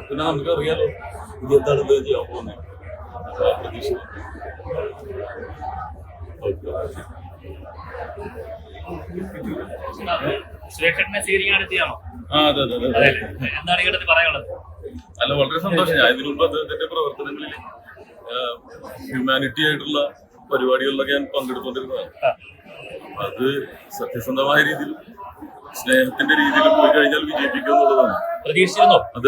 പിന്നെ നമുക്കറിയാലോ ഇത് എന്താണ് ഇത് ചെയ്യാൻ പോകുന്നത് അപ്പൊ ആ പ്രതീക്ഷ ഓക്കെ സുരേഷേട്ടനെ സ്വീകരിക്കാൻ എത്തിയാണോ? എന്താണ് ഈ ഘട്ടത്തിൽ പറയാനുള്ളത്? അല്ല വളരെ സന്തോഷം. ഞാൻ ഇതിനു മുമ്പ് അദ്ദേഹത്തിന്റെ പ്രവർത്തനങ്ങളിൽ ഹ്യൂമാനിറ്റി ആയിട്ടുള്ള പരിപാടികളിലൊക്കെ ഞാൻ പങ്കെടുത്തുകൊണ്ടിരുന്നതാണ്. അത് സത്യസന്ധമായ രീതിയിൽ സ്നേഹത്തിന്റെ രീതിയിൽ പോയി കഴിഞ്ഞാൽ വിജയിപ്പിക്കുക എന്നുള്ളതാണ്. പ്രതീക്ഷിച്ചിരുന്നോ? അത്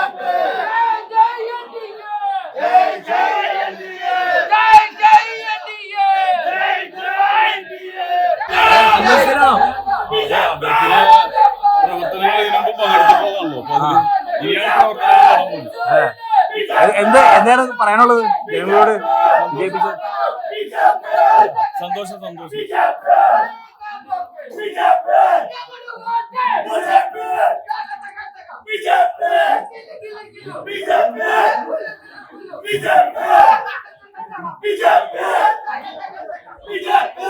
എന്ത് എന്താണ് പറയാനുള്ളത്? ജനങ്ങളോട് വിജയിപ്പിച്ച് സന്തോഷം സന്തോഷം. ബിജെപി ബിജെപി ബിജെപി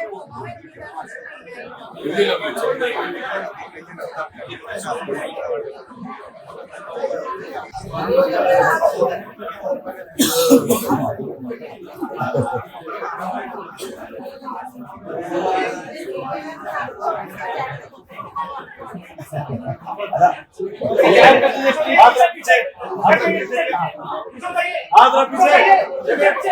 पीछे।